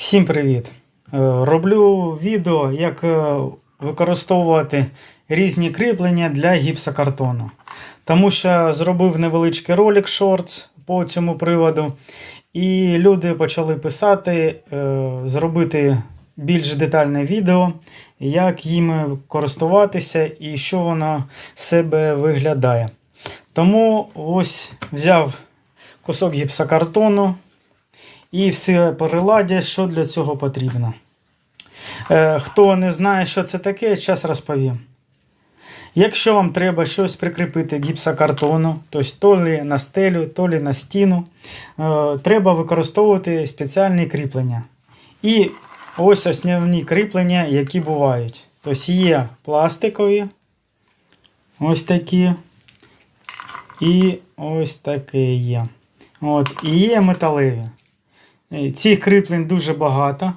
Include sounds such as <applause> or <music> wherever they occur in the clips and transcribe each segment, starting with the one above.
Всім привіт! Е, Роблю відео, як е, використовувати різні кріплення для гіпсокартону. Тому що зробив невеличкий ролик шортс по цьому приводу, і люди почали писати, е, зробити більш детальне відео, як їм користуватися і що воно себе виглядає. Тому ось взяв кусок гіпсокартону і все приладдя, що для цього потрібно. Е, хто не знає, що це таке, зараз розповім. Якщо вам треба щось прикріпити гіпсокартону, тобто то лі на стелю, то лі на стіну, е, треба використовувати спеціальні кріплення. І ось основні кріплення, які бувають. Тобто є пластикові, ось такі, і ось таке є. От, і є металеві. Е, Цих кріплень дуже багато.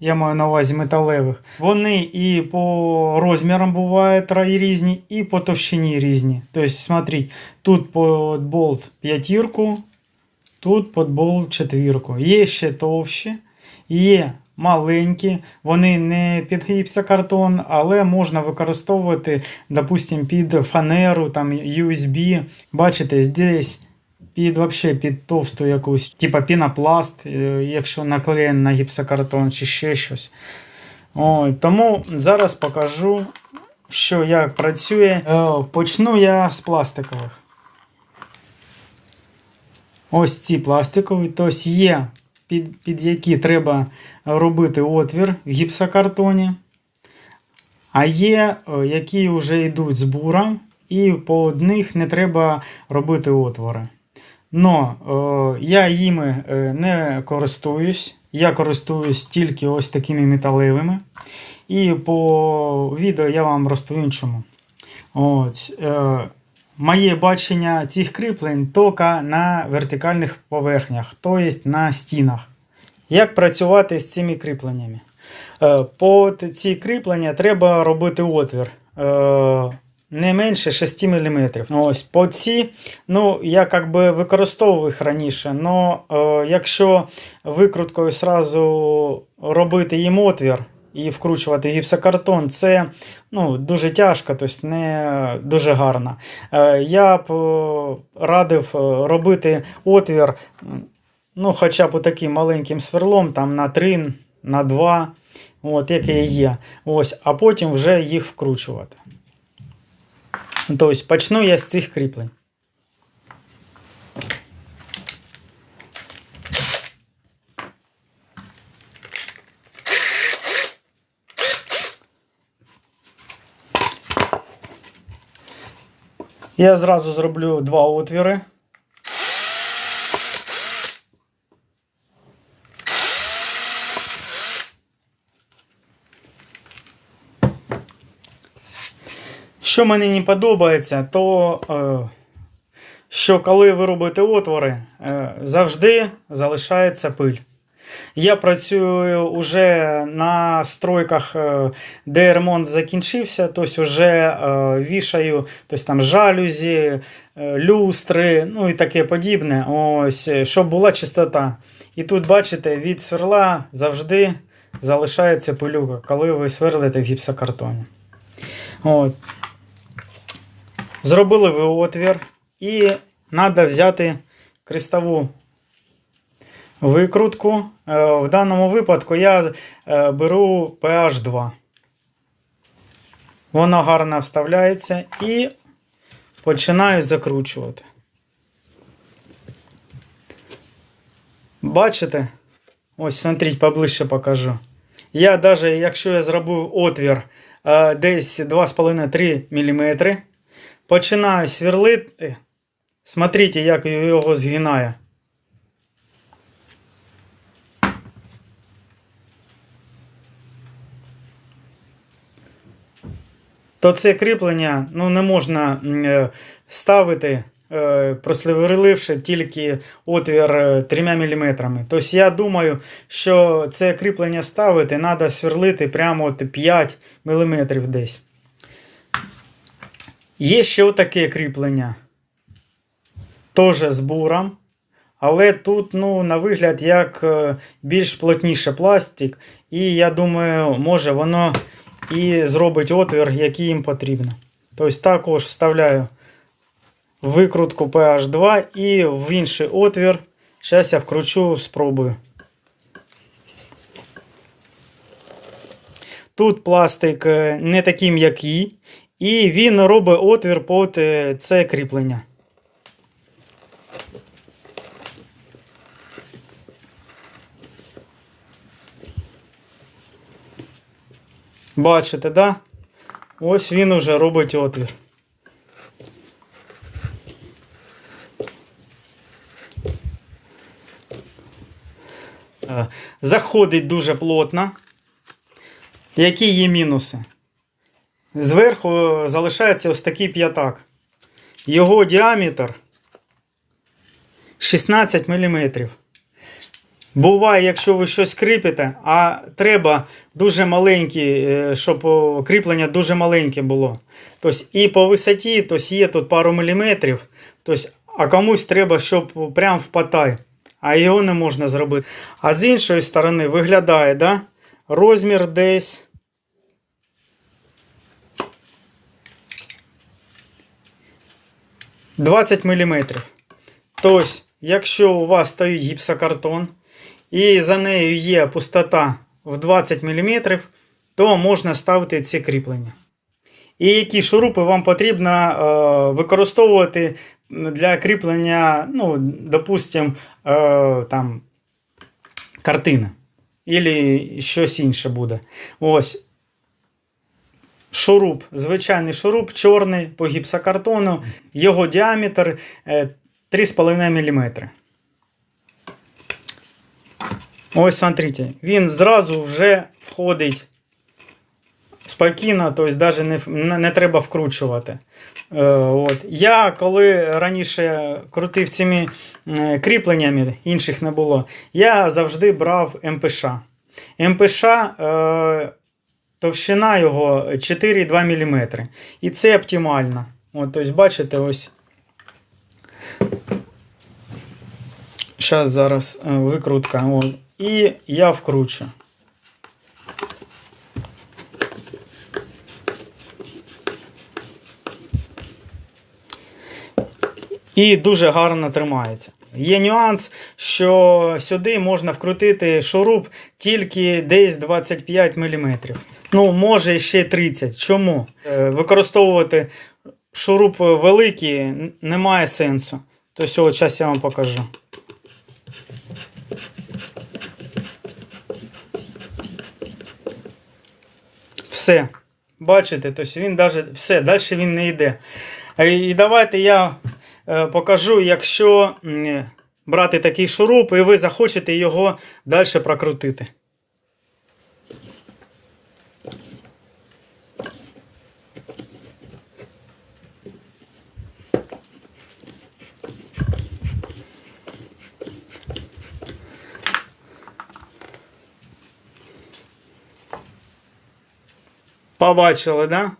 Я маю на увазі металевих. Вони і по розмірам бувають різні, і по товщині різні. Тобто, смотрите, тут під болт п'ятірку, тут під болт четвірку. Є ще товщі, є маленькі, вони не під гіпсокартон, але можна використовувати, допустим, під фанеру, там USB. Бачите, здесь під вообще під товсту якусь, типа пінопласт, е, якщо наклеєн на гіпсокартон чи ще щось. Ой, тому зараз покажу, що як працює. Е, Почну я з пластикових. Ось ці пластикові, тобто є, під, під які треба робити отвір в гіпсокартоні. А є, е, які вже йдуть з буром, і по одних не треба робити отвори. Но е, я їми е, не користуюсь. Я користуюсь тільки ось такими металевими. І по відео я вам розповім чому. От, е, моє бачення цих кріплень тільки на вертикальних поверхнях, тобто на стінах. Як працювати з цими кріпленнями? Е, по ці кріплення треба робити отвір. Не менше 6 мм. Ось по ці, ну я як би використовував їх раніше, але якщо викруткою сразу робити їм отвір і вкручувати гіпсокартон, це ну, дуже тяжко, тобто не дуже гарно. Е, я б е, радив е, робити отвір, ну, хоча б таким маленьким сверлом, там на 3, на 2, от, яке є. Ось, а потім вже їх вкручувати. Тобто почну я з цих кріплень. Я зразу зроблю два отвіри. Що мені не подобається, то е, що коли ви робите отвори, е, завжди залишається пиль. Я працюю вже на стройках, е, де ремонт закінчився, тобто вже вішаю тобто там жалюзі, люстри, ну і таке подібне. Ось, щоб була чистота. І тут, бачите, від сверла завжди залишається пилюка, коли ви сверлите в гіпсокартоні. От. Зробили ви отвір, і треба взяти крестову викрутку. Е, В даному випадку я е, беру PH2. Воно гарно вставляється і починаю закручувати. Бачите? Ось, смотрите, поближче покажу. Я навіть, якщо я зробив отвір е, десь 2,5-3 мм, починаю сверлити. Смотрите, як його згинає. То це кріплення ну, не можна е, ставити, е, просверливши тільки отвір е, 3 мм. Тобто я думаю, що це кріплення ставити треба сверлити прямо от 5 мм десь. Є ще отаке кріплення. Теж з буром. Але тут, ну, на вигляд, як е, більш плотніше пластик, і я думаю, може воно і зробить отвір, який їм потрібно. Тобто також вставляю викрутку PH2 і в інший отвір. Зараз я вкручу, спробую. Тут пластик е, не такий м'який, і він робить отвір під е, це кріплення. Бачите, да? Ось він уже робить отвір. Е, Заходить дуже плотно. Які є мінуси? Зверху залишається ось такий п'ятак. Його діаметр 16 мм. Буває, якщо ви щось кріпите, а треба дуже маленький, е, щоб кріплення дуже маленьке було. Тобто і по висоті тобто є тут пару міліметрів, тобто, а комусь треба, щоб прям в потай, а його не можна зробити. А з іншої сторони виглядає, да? розмір десь. – 20 мм. Тобто, якщо у вас стоїть гіпсокартон, і за нею є пустота в 20 мм, то можна ставити ці кріплення. І які шурупи вам потрібно е, використовувати для кріплення, ну, допустим, е, там, картини. Ілі щось інше буде. Ось. Шуруп, звичайний шуруп, чорний по гіпсокартону, його діаметр е, 3,5 мм. Ось смотрите, він зразу вже входить спокійно, тобто навіть не, не, треба вкручувати. Е, от. Я коли раніше крутив цими е, кріпленнями, інших не було, я завжди брав МПШ. МПШ е, товщина його 4,2 мм. І це оптимально. От, тобто, бачите, ось. Зараз зараз е, викрутка. От. І я вкручу. І дуже гарно тримається. Є нюанс, що сюди можна вкрутити шуруп тільки десь 25 мм. Ну, може ще 30. Чому? Е, Використовувати шуруп великий немає сенсу. Тобто, зараз я вам покажу. Все. Бачите, тобто він даже все, далі він не йде. Е, І давайте я покажу, якщо брати такий шуруп, і ви захочете його далі прокрутити. Побачили, да?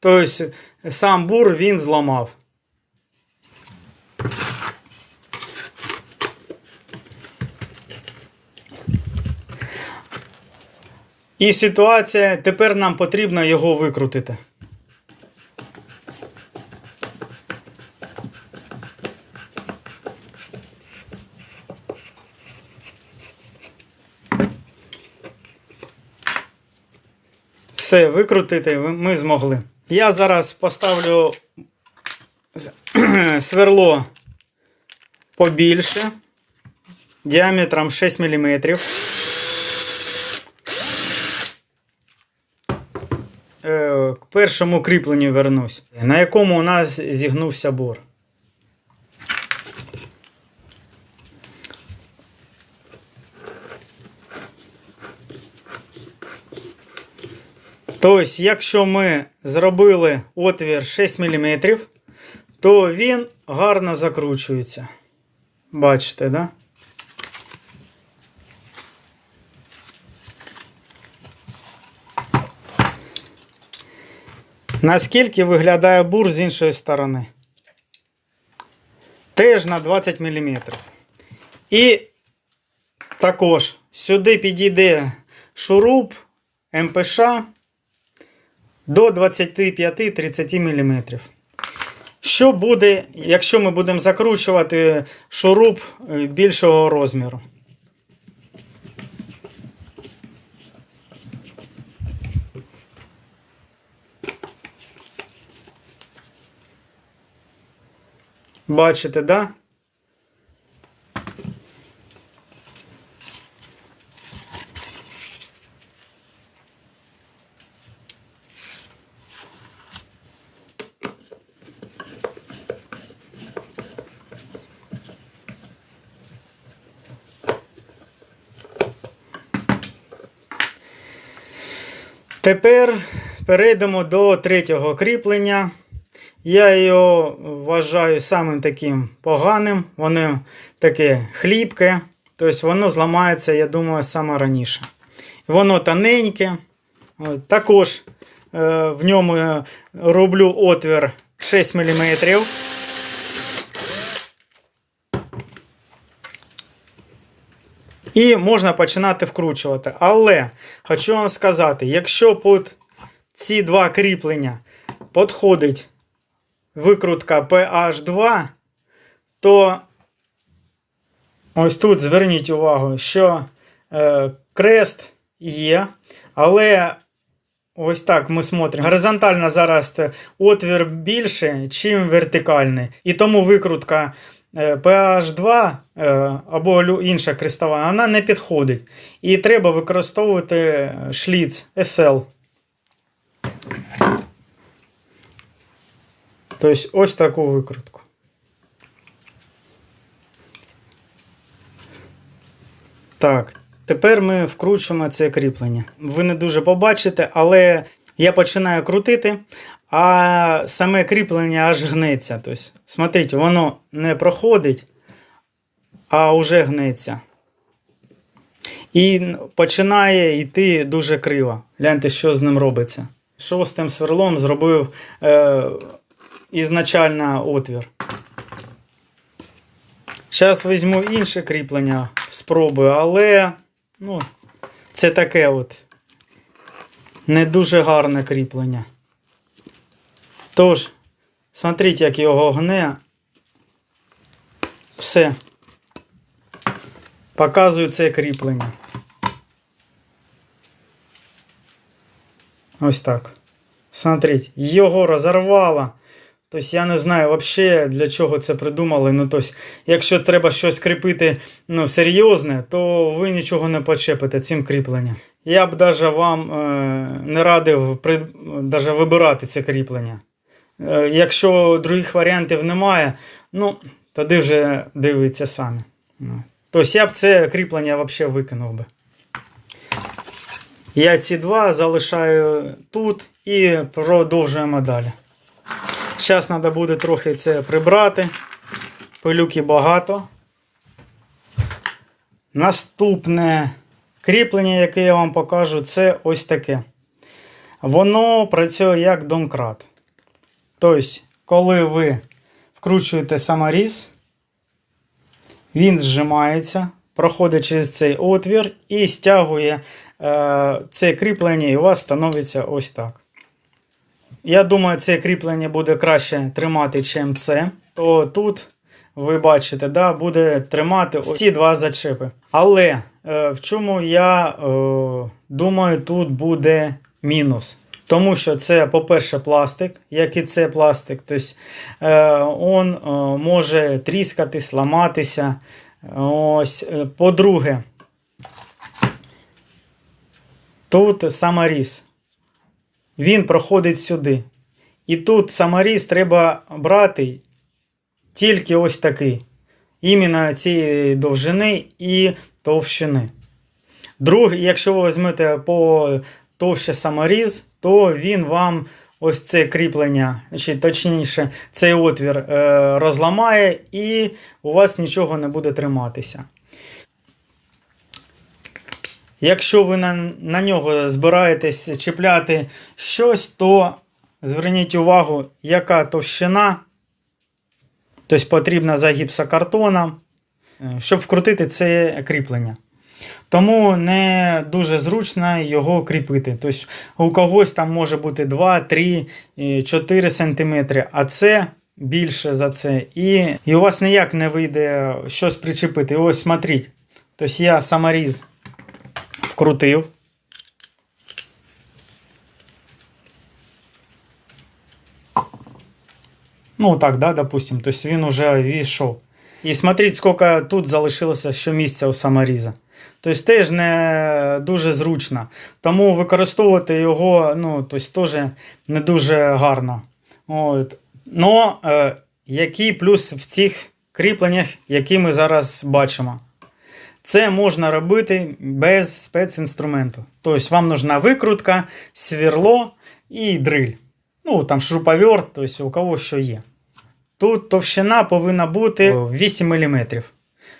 Тобто сам бур він зламав. І ситуація, тепер нам потрібно його викрутити. Все, викрутити ми змогли. Я зараз поставлю <clears throat> сверло побільше, діаметром 6 мм. Е, К першому кріпленню вернусь, на якому у нас зігнувся бор. Тобто, якщо ми зробили отвір 6 мм, то він гарно закручується. Бачите, да? Наскільки виглядає бур з іншої сторони? Теж на 20 мм. І також сюди підійде шуруп МПШ до 25-30 мм. Що буде, якщо ми будемо закручувати шуруп е, більшого розміру? Бачите, да? Тепер перейдемо до третього кріплення. Я його вважаю самим таким поганим. Воно таке хлібке, тобто воно зламається, я думаю, саме раніше. Воно тоненьке. Також е, в ньому роблю отвір 6 мм. І можна починати вкручувати. Але хочу вам сказати, якщо під ці два кріплення підходить викрутка PH2, то ось тут зверніть увагу, що е, крест є, але ось так ми смотримо. Горизонтально зараз отвір більше, ніж вертикальний. І тому викрутка е, PH2 е, або інша крестова, вона не підходить. І треба використовувати шліц SL. Тобто ось таку викрутку. Так, тепер ми вкручуємо це кріплення. Ви не дуже побачите, але я починаю крутити, а саме кріплення аж гнеться. Тобто, смотрите, воно не проходить, а вже гнеться. І починає йти дуже криво. Гляньте, що з ним робиться. Шостим сверлом зробив е, ізначально отвір. Зараз візьму інше кріплення, спробую, але ну, це таке от не дуже гарне кріплення. Тож, смотрите, як його гне. Все. Показую це кріплення. Ось так. Смотрите, його розорвало. Тобто я не знаю взагалі для чого це придумали. Ну, тобто, якщо треба щось кріпити ну, серйозне, то ви нічого не почепите цим кріпленням. Я б навіть вам е, не радив при, даже вибирати це кріплення. Е, якщо других варіантів немає, ну, тоді вже дивіться самі. Ну. Тобто я б це кріплення взагалі викинув би. Я ці два залишаю тут і продовжуємо далі. Зараз треба буде трохи це прибрати. Пилюки багато. Наступне кріплення, яке я вам покажу, це ось таке. Воно працює як домкрат. Тобто, коли ви вкручуєте саморіз, він зжимається, проходить через цей отвір і стягує е, це кріплення, і у вас становиться ось так. Я думаю, це кріплення буде краще тримати, ніж це. То тут, ви бачите, да, буде тримати ці два зачепи. Але е, в чому я е, думаю, тут буде мінус. Тому що це, по-перше, пластик, як і це пластик. Тобто е, он е, може тріскатись, ламатися. Ось, е, По-друге, тут саморіз. Він проходить сюди. І тут саморіз треба брати тільки ось такий. Іменно цієї довжини і товщини. Другий, якщо ви візьмете по товще саморіз, то він вам ось це кріплення, чи точніше, цей отвір е, розламає, і у вас нічого не буде триматися. Якщо ви на, на нього збираєтесь чіпляти щось, то зверніть увагу, яка товщина. Тобто потрібна за гіпсокартоном. е, щоб вкрутити це кріплення. Тому не дуже зручно його кріпити. Тобто у когось там може бути 2, 3, 4 см, а це більше за це. І, і у вас ніяк не вийде щось причепити. Ось смотрите. Тобто я саморіз вкрутив. Ну, так, да, допустим. Тобто він вже війшов. І смотрите, скільки тут залишилося що місця у саморіза. Тобто теж не дуже зручно. Тому використовувати його ну, тобто, теж не дуже гарно. От. Но е, який плюс в цих кріпленнях, які ми зараз бачимо? Це можна робити без спецінструменту. Тобто вам нужна викрутка, сверло і дриль. Ну, там шуруповерт, тобто у кого що є. Тут товщина повинна бути 8 мм,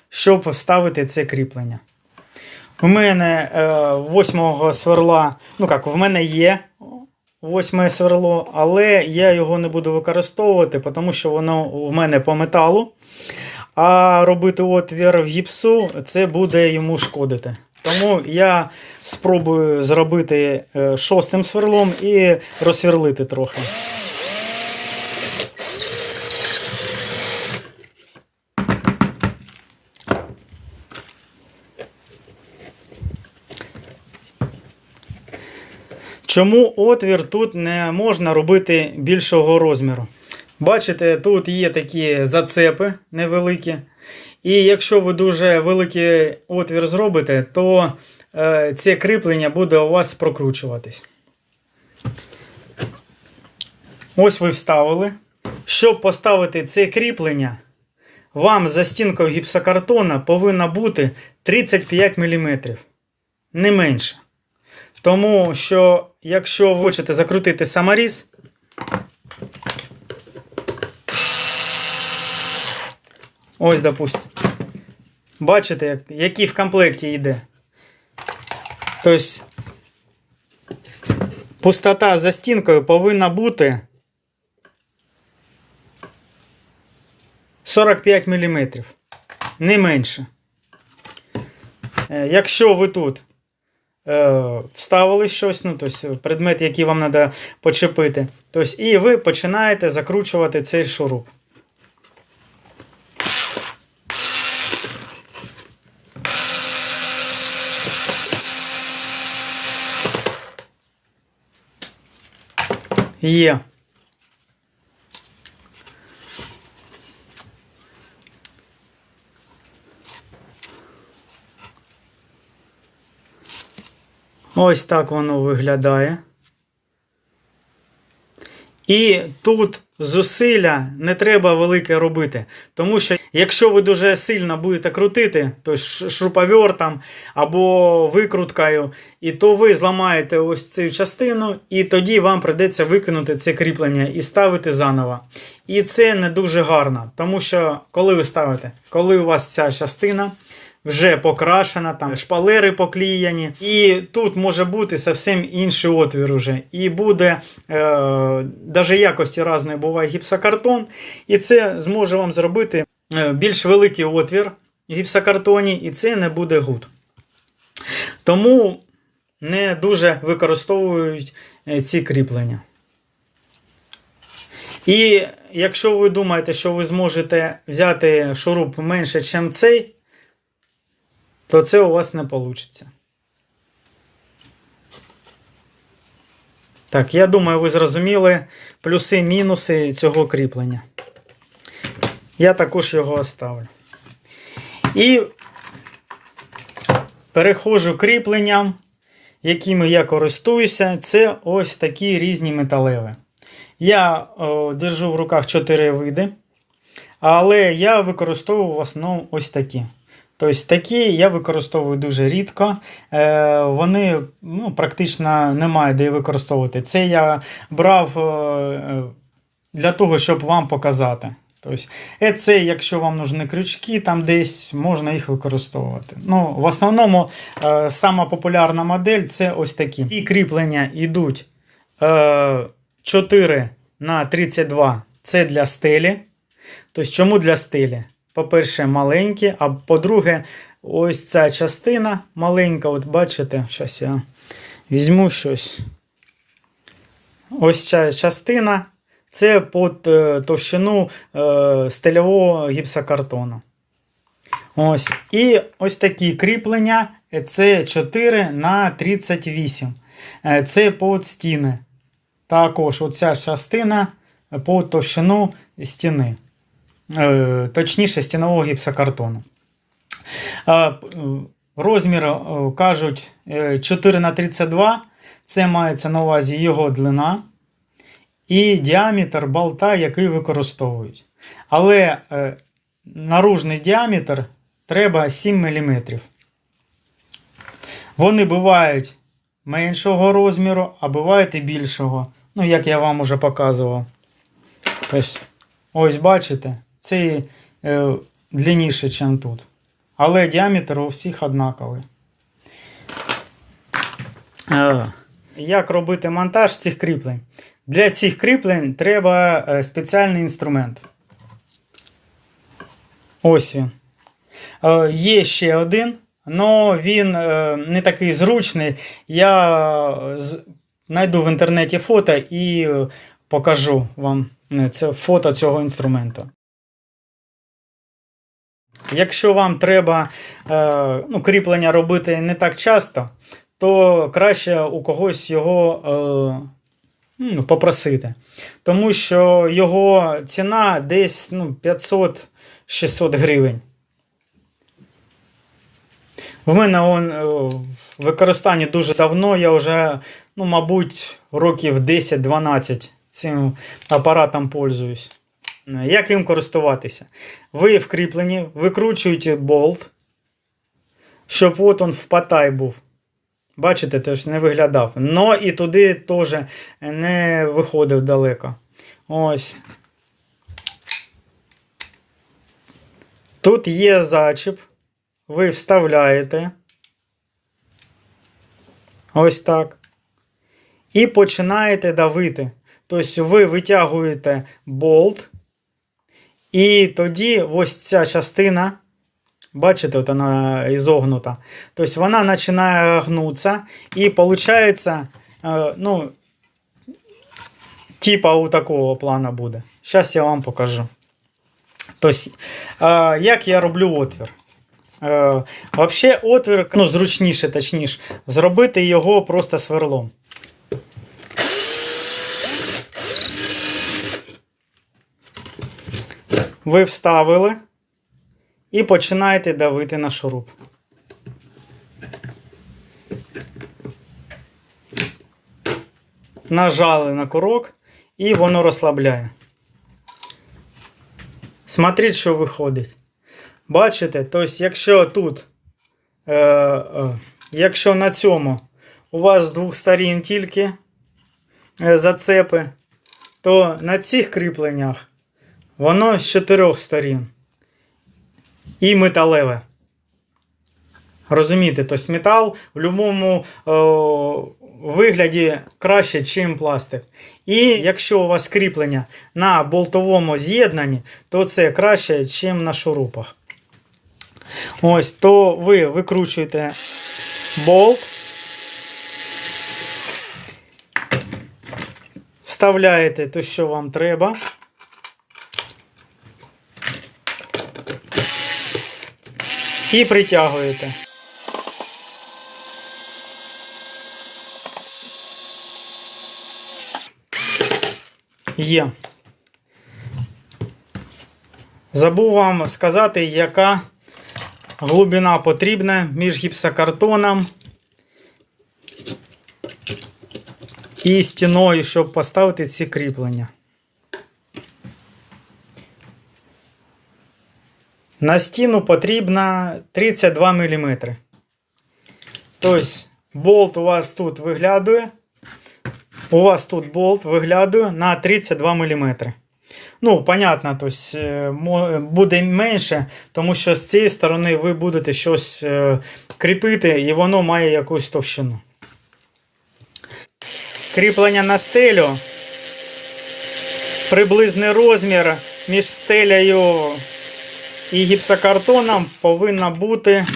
щоб вставити це кріплення. У мене е, восьмого сверла, ну як, в мене є восьме сверло, але я його не буду використовувати, тому що воно в мене по металу. А робити отвір в гіпсу це буде йому шкодити. Тому я спробую зробити е, шостим сверлом і розсверлити трохи. Чому отвір тут не можна робити більшого розміру? Бачите, тут є такі зацепи невеликі. І якщо ви дуже великий отвір зробите, то е, це кріплення буде у вас прокручуватись. Ось ви вставили. Щоб поставити це кріплення, вам за стінкою гіпсокартона повинно бути 35 мм. Не менше. Тому що, якщо ви хочете закрутити саморіз, ось, допустим, бачите, який в комплекті йде. Тобто, пустота за стінкою повинна бути 45 мм. Не менше. Е, якщо ви тут Е, вставили щось, ну, тобто предмет, який вам треба почепити. Тобто, І ви починаєте закручувати цей шуруп. Є. Ось так воно виглядає. І тут зусилля не треба велике робити. Тому що, якщо ви дуже сильно будете крутити, то шуруповертом або викруткою, і то ви зламаєте ось цю частину, і тоді вам придеться викинути це кріплення і ставити заново. І це не дуже гарно. Тому що, коли ви ставите, коли у вас ця частина вже покрашена, там шпалери покліяні. І тут може бути зовсім інший отвір уже. І буде е, якості різної буває гіпсокартон. І це зможе вам зробити е, більш великий отвір в гіпсокартоні, і це не буде гуд. Тому не дуже використовують е, ці кріплення. І якщо ви думаєте, що ви зможете взяти шуруп менше, ніж цей, то це у вас не вийде. Так, я думаю, ви зрозуміли плюси-мінуси цього кріплення. Я також його оставлю. І переходжу кріпленням, якими я користуюся, це ось такі різні металеві. Я о, держу в руках 4 види, але я використовую в основному ось такі. Тобто такі я використовую дуже рідко. Е, Вони ну, практично немає де використовувати. Це я брав е, для того, щоб вам показати. Тобто, е, Це, якщо вам нужні крючки, там десь можна їх використовувати. Ну, В основному е, сама популярна модель це ось такі. Ці кріплення йдуть е, 4 на 32 це для стелі. Тобто, Чому для стелі? По-перше, маленькі, а по-друге, ось ця частина маленька, от бачите, зараз я візьму щось. Ось ця частина це під е, товщину е, стильового гіпсокартону. Ось. І ось такі кріплення. е, Це 4 на 38. Е, Це під стіни. Також оця частина по товщину стіни. Е, Точніше, стінового гіпсокартону. Е, Розмір е, кажуть е, 4 на 32. Це мається на увазі його длина і діаметр болта, який використовують. Але наружний діаметр треба 7 мм. Вони бувають меншого розміру, а бувають і більшого. Ну, як я вам уже показував. Ось, ось бачите, це е, длинніше, ніж тут. Але діаметр у всіх однаковий. Е, як робити монтаж цих кріплень? Для цих кріплень треба е, спеціальний інструмент. Ось він. Е, Є ще один, але він не такий зручний. Я знайду в інтернеті фото і покажу вам це фото цього інструменту. Якщо вам треба е, ну, кріплення робити не так часто, то краще у когось його е, ну, попросити. Тому що його ціна десь ну, 500-600 гривень. В мене он е, в використанні дуже давно, я вже, ну, мабуть, років 10-12 цим апаратом пользуюсь. Як їм користуватися? Ви вкріплені, викручуєте болт, щоб от он в патай був. Бачите, теж не виглядав. Но і туди теж не виходив далеко. Ось. Тут є зачіп. Ви вставляєте. Ось так. І починаєте давити. Тобто ви витягуєте болт. І тоді ось ця частина. Бачите, от вона ізогнута. Тобто вона починає гнутися, і виходить, е, ну, типа у такого плана буде. Зараз я вам покажу. Тобто, е, як я роблю отвір? Е, Взагалі, отвір, ну, зручніше, точніше, зробити його просто сверлом. Ви вставили і починаєте давити на шуруп. Нажали на курок і воно розслабляє. Смотріть, що виходить. Бачите? Тобто, якщо тут, е, е, якщо на цьому у вас з двох сторін тільки е, зацепи, то на цих кріпленнях воно з чотирьох сторін. І металеве. Розумієте, тобто метал в будь-якому вигляді краще, ніж пластик. І якщо у вас кріплення на болтовому з'єднанні, то це краще, ніж на шурупах. Ось, то ви викручуєте болт, вставляєте те, що вам треба. І притягуєте. Є. Забув вам сказати, яка глибина потрібна між гіпсокартоном і стіною, щоб поставити ці кріплення. На стіну потрібно 32 мм. Тобто, болт у вас тут виглядує. У вас тут болт виглядує на 32 мм. Ну, понятно, тобто, буде менше, тому що з цієї сторони ви будете щось е, кріпити, і воно має якусь товщину. Кріплення на стелю. Приблизний розмір між стелею І гіпсокартоном повинна бути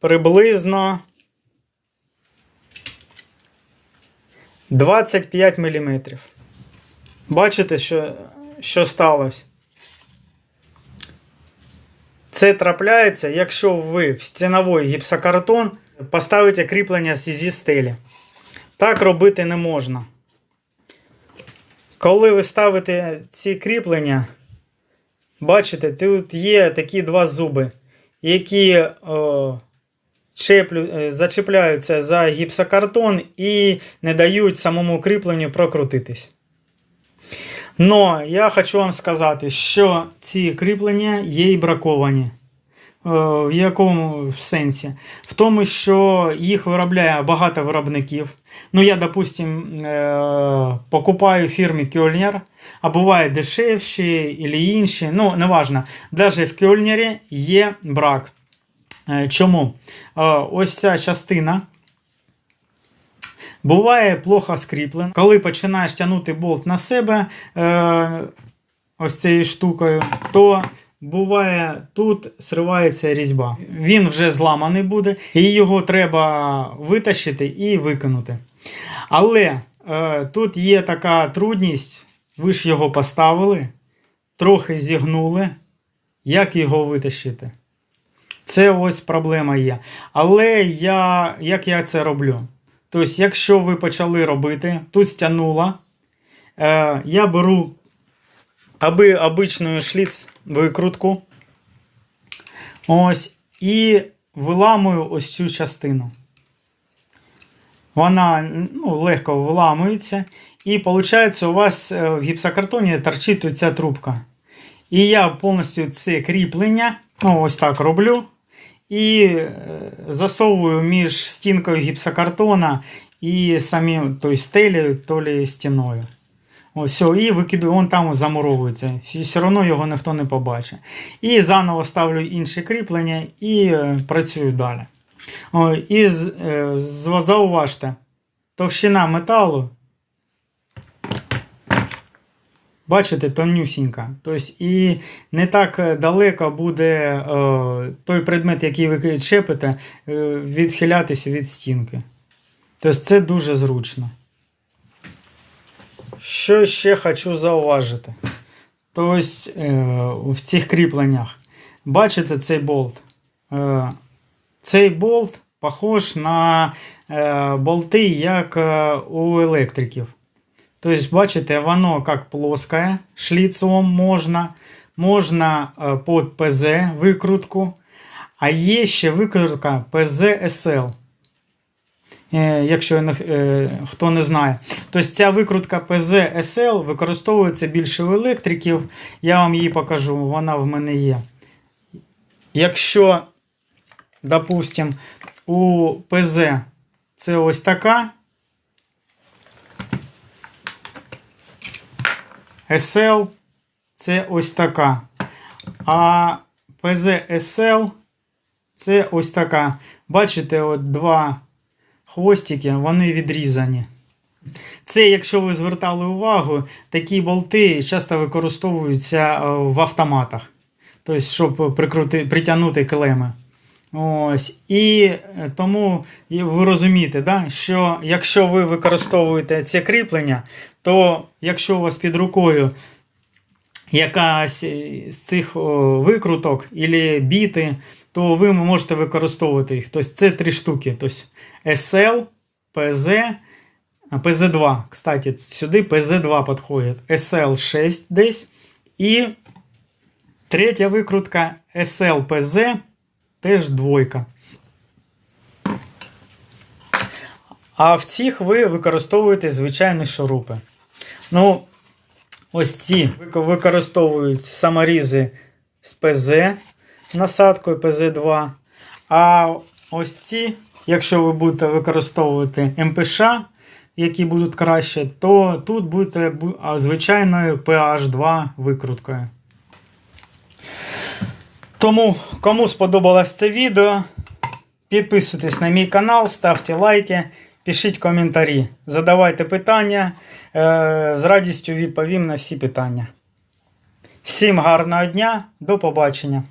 приблизно 25 мм. Бачите, що, що сталося? Це трапляється, якщо ви в стіновий гіпсокартон поставите кріплення зі стелі. Так робити не можна. Коли ви ставите ці кріплення, бачите, тут є такі два зуби, які о, чеплю, е, зачіпляються за гіпсокартон і не дають самому кріпленню прокрутитись. Но я хочу вам сказати, що ці кріплення є і браковані. Е, В якому сенсі? В тому, що їх виробляє багато виробників. Ну, я, допустим, е, покупаю фірмі Кьольнер, а буває дешевші або інші. Ну, неважно. Навіть в Кьольнері є брак. Е, Чому? Ось ця частина. Буває плохо скріплен. Коли починаєш тягнути болт на себе ось цією штукою, то буває тут зривається різьба. Він вже зламаний буде, і його треба витащити і викинути. Але е, тут є така трудність, ви ж його поставили, трохи зігнули. Як його витащити? Це ось проблема є. Але я, як я це роблю? Тобто, якщо ви почали робити, тут стягнула, е, я беру аби обичну шліц викрутку. Ось, і виламую ось цю частину. Вона ну, легко виламується. І виходить, у вас е, в гіпсокартоні торчить ця трубка. І я повністю це кріплення, ну, ось так роблю. І е, засовую між стінкою гіпсокартона і самим той стелею, то стіною. Ось, і викидаю, он там замуровується. І все одно його ніхто не побачить. І заново ставлю інше кріплення і е, працюю далі. О, і е, зауважте, товщина металу. Бачите, тонюсінька. Тобто, і не так е, далеко буде е, той предмет, який ви чепите, відхилятися від стінки. Тобто це дуже зручно. Що ще хочу зауважити? Тобто, е, в цих кріпленнях. Бачите цей болт? Е, цей болт похож на е, болти, як у електриків. Тобто, бачите, воно як плоское, шліцом можна, можна під ПЗ викрутку, а є ще викрутка PZ-SL. Е, Якщо е, хто не знає. Тобто ця викрутка PZ-SL використовується більше у електриків. Я вам її покажу, вона в мене є. Якщо, допустим, у ПЗ це ось така. SL це ось така. А PZ SL це ось така. Бачите, от два хвостики, вони відрізані. Це, якщо ви звертали увагу, такі болти часто використовуються е, в автоматах. Тобто, щоб прикрути, притягнути клеми. Ось. І е, тому ви розумієте, да, що якщо ви використовуєте це кріплення, то якщо у вас під рукою якась е, з цих викруток або біти, то ви можете використовувати їх. Тобто це три штуки. Тобто SL, PZ, PZ2. Кстати, сюди PZ2 підходить. SL 6 десь. І третя викрутка SL PZ теж двойка. А в цих ви використовуєте звичайні шурупи. Ну, ось ці використовують саморізи з ПЗ насадкою ПЗ2. А ось ці, якщо ви будете використовувати МПШ, які будуть краще, то тут будете звичайною PH2 викруткою. Тому, кому сподобалось це відео, підписуйтесь на мій канал, ставте лайки, пишіть коментарі, задавайте питання. Е, З радістю відповім на всі питання. Всім гарного дня, до побачення!